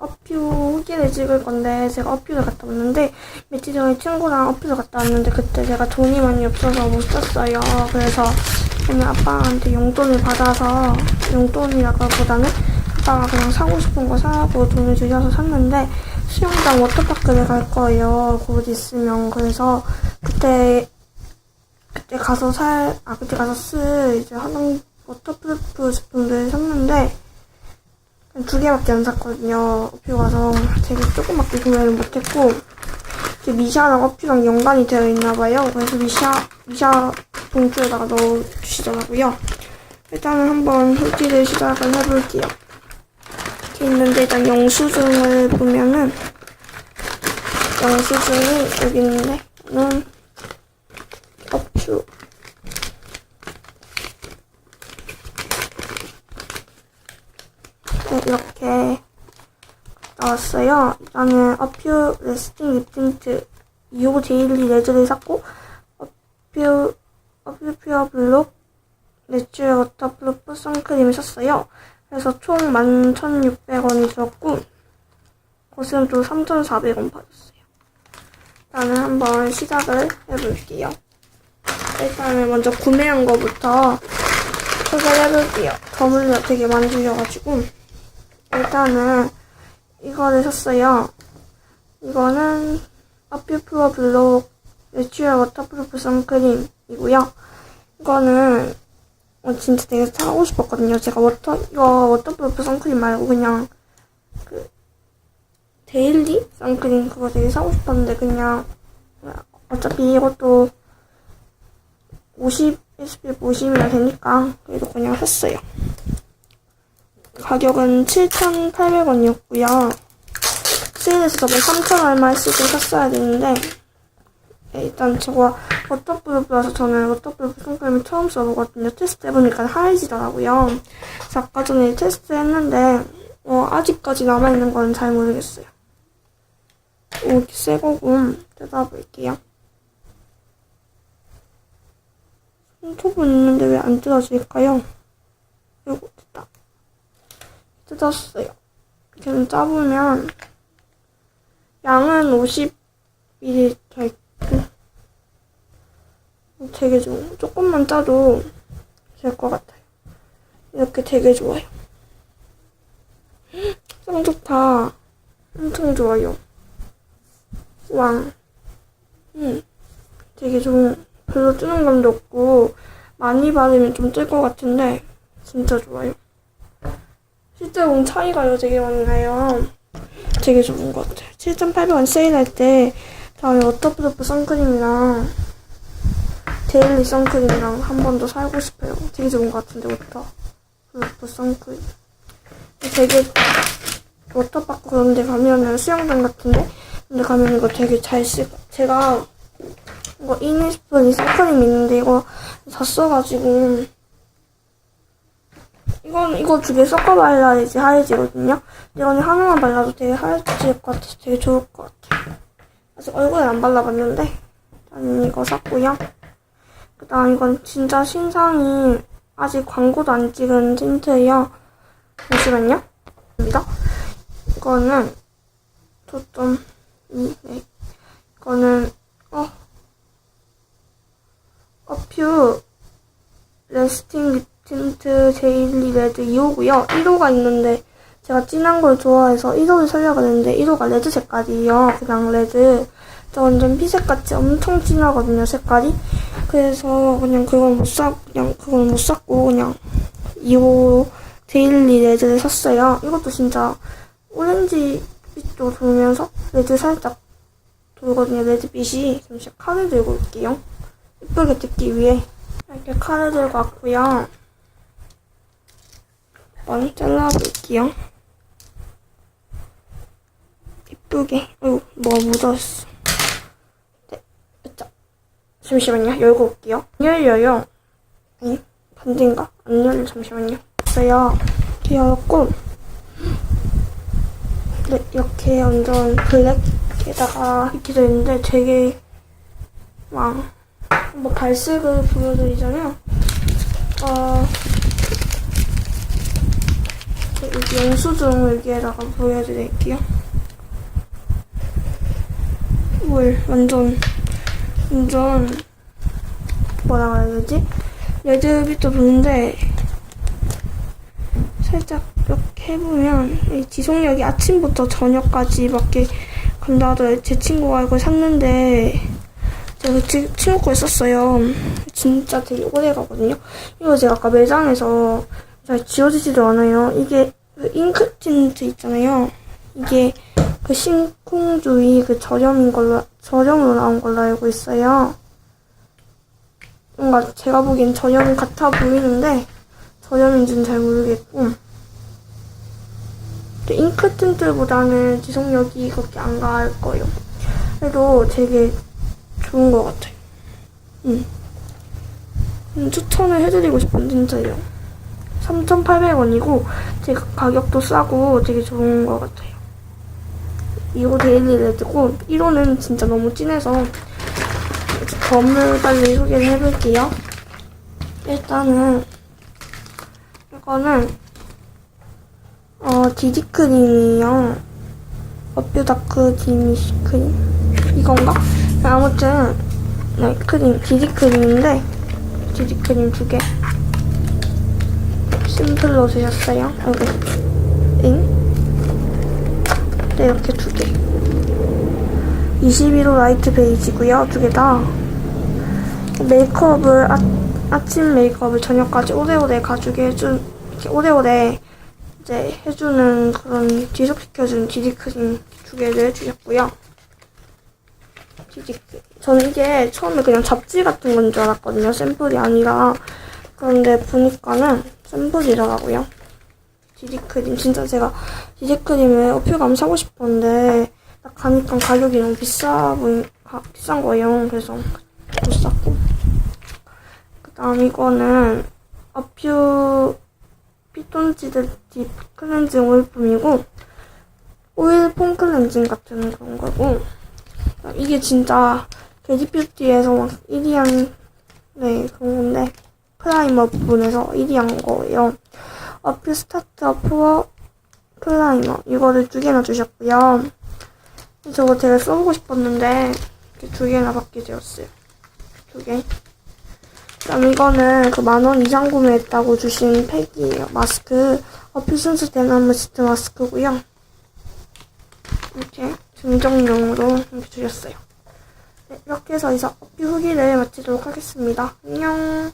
어퓨 후기를 찍을 건데 제가 어퓨를 갔다 왔는데 며칠 전에 친구랑 어퓨를 갔다 왔는데 그때 제가 돈이 많이 없어서 못 샀어요. 그래서 오늘 아빠한테 용돈을 받아서 용돈이라기보다는 아빠가 그냥 사고 싶은 거 사라고 돈을 주셔서 샀는데 수영장 워터파크를 갈 거예요. 곧 있으면 그래서 그때 그때 가서 살, 아, 그때 가서 쓸, 이제 화장, 워터프루프 제품들 샀는데, 두 개밖에 안 샀거든요. 어퓨 가서 되게 조그맣게 구매를 못했고, 미샤랑 어퓨랑 연관이 되어 있나봐요. 그래서 미샤, 미샤 봉투에다가 넣어주시더라고요. 일단은 한번 훑기를 시작을 해볼게요. 이렇게 있는데, 일단 영수증을 보면은, 영수증이 여기 있는데, 는 어퓨. 네, 이렇게 나왔어요. 일단은 어퓨 레스팅 립틴트 2호 데일리 레드를 샀고 어퓨 어퓨 퓨어 블록 내추럴 워터프루프 선크림을 샀어요. 그래서 총 11,600원이 들었고 거스름도 3,400원 받았어요. 일단은 한번 시작을 해볼게요. 일단은 먼저 구매한 거부터 소개를 해볼게요. 덤을 되게 많이 주셔가지고 일단은 이거를 샀어요. 이거는 어퓨프어 블록 내추럴 워터프루프 선크림이고요. 이거는 어, 진짜 되게 사고 싶었거든요. 제가 워터 이거 워터프루프 선크림 말고 그냥 그 데일리 선크림 그거 되게 사고 싶었는데 그냥 어차피 이것도 50 SPF 50이나 되니까 그래도 그냥 샀어요. 가격은 7,800원이었고요. 세일에서 저번 3,000 얼마 쓰고 샀어야 되는데 네, 일단 제가 워터프루프라서 저는 워터프루프 선크림을 처음 써보거든요. 테스트 해보니까 하얘지더라고요. 그래서 아까 전에 테스트 했는데 어, 아직까지 남아있는 건 잘 모르겠어요. 오, 이렇게 새 거고 뜯어볼게요. 손톱은 있는데 왜 안 뜯어질까요? 이거 됐다. 뜯었어요. 이렇게 짜보면 양은 50ml 있고 되게 좋은 조금만 짜도 될 것 같아요. 이렇게 되게 좋아요. 짱 좋다. 엄청 좋아요. 왕. 음, 되게 좋은 별로 뜨는 감도 없고 많이 바르면 좀 뜰 것 같은데 진짜 좋아요. 실제로는 차이가 되게 많이 나요. 되게 좋은 것 같아요. 7,800원 세일할 때 다음에 워터프루프 선크림이랑 데일리 선크림이랑 한 번 더 살고 싶어요. 되게 좋은 것 같은데 워터프루프 선크림. 되게 워터파크 그런 데 가면은 수영장 같은데 근데 가면 이거 되게 잘 쓰. 제가 이거 이니스프리 선크림 있는데 이거 다 써가지고 이건 이거 두 개 섞어 발라야지 하얘지거든요. 이거는 하나만 발라도 되게 하얘질 것 같아서 되게 좋을 것 같아요. 아직 얼굴에 안 발라봤는데 일단 이거 샀고요. 그다음 이건 진짜 신상이 아직 광고도 안 찍은 틴트예요. 잠시만요. 입니다. 이거는 초점 이 네. 이거는 어 어퓨 레스팅 립 틴트 데일리 레드 2호고요. 1호가 있는데 제가 진한 걸 좋아해서 1호를 살려고 했는데 1호가 레드 색깔이에요. 그냥 레드. 저 완전 피색같이 엄청 진하거든요, 색깔이. 그래서 그냥 그걸 못 사, 그냥 그걸 못 샀고 그냥 2호 데일리 레드를 샀어요. 이것도 진짜 오렌지 빛도 돌면서 레드 살짝 돌거든요, 레드빛이. 잠시 칼을 들고 올게요. 이쁘게 듣기 위해. 이렇게 칼을 들고 왔고요. 한번 잘라볼게요. 이쁘게. 어이구, 뭐가 묻었어. 네, 됐죠. 잠시만요. 열고 올게요. 안 열려요. 아니, 반대인가? 안 열려. 잠시만요. 됐어요. 이렇게 열었고, 네, 이렇게 완전 블랙에다가 이렇게 되어 있는데 되게 막, 뭐 발색을 보여드리자면, 어, 여기 영수증을 여기에다가 보여드릴게요. 뭘 완전 완전 뭐라 그래야 되지? 레드빛도 보는데 살짝 이렇게 해보면 이 지속력이 아침부터 저녁까지밖에 간다 하더라고요. 제 친구가 이걸 샀는데 제가 그 치- 친구 걸 썼어요. 진짜 되게 오래 가거든요. 이거 제가 아까 매장에서 잘 지워지지도 않아요. 이게 그 잉크 틴트 있잖아요. 이게 그 신콩주의 그 저렴인 걸로 저렴으로 나온 걸로 알고 있어요. 뭔가 제가 보기엔 저렴 같아 보이는데 저렴인지는 잘 모르겠고 잉크 틴트보다는 지속력이 그렇게 안 갈 거예요. 그래도 되게 좋은 것 같아요. 음. 음, 추천을 해드리고 싶은 진짜요. 3,800원이고 되게 가격도 싸고 되게 좋은 것 같아요. 이거 데일리 레드고 1호는 진짜 너무 진해서 검을 빨리 소개를 해볼게요. 일단은 이거는 어 디디크림이요. 어뷰 다크 디미시 크림 이건가? 아무튼 네 크림 디디크림인데 디디크림 두 개. 심플로 주셨어요. 여기 잉? 네 이렇게 두 개. 21호 라이트 베이지고요. 두 개 다. 메이크업을 아, 아침 메이크업을 저녁까지 오래오래 가지게 해준 이렇게 오래오래 이제 해주는 그런 지속시켜주는 디디크림 두 개를 주셨고요. 디디크. 저는 이게 처음에 그냥 잡지 같은 건 줄 알았거든요. 샘플이 아니라. 그런데 보니까는 샘플이더라고요. 디디크림. 진짜 제가 디디크림을 어필감 사고 싶었는데 딱 가니까 가격이 너무 비싸 보인, 가, 비싼 거예요. 그래서 못 샀고. 그 다음 이거는 어퓨 피톤치드 딥 클렌징 오일품이고 오일 폼 클렌징 같은 그런 거고 이게 진짜 베지뷰티에서 막 1위한 네 그런 건데 프라이머 부분에서 1위 한 거예요. 어퓨 스타트업 푸어 프라이머 이거를 두 개나 주셨고요. 저거 되게 써보고 싶었는데 이렇게 두 개나 받게 되었어요. 두 개. 그다음 이거는 그 만 원 이상 구매했다고 주신 팩이에요. 마스크 어퓨 순수 대나무 시트 마스크고요. 이렇게 증정용으로 이렇게 주셨어요. 네, 이렇게 해서 이상 어퓨 후기를 마치도록 하겠습니다. 안녕.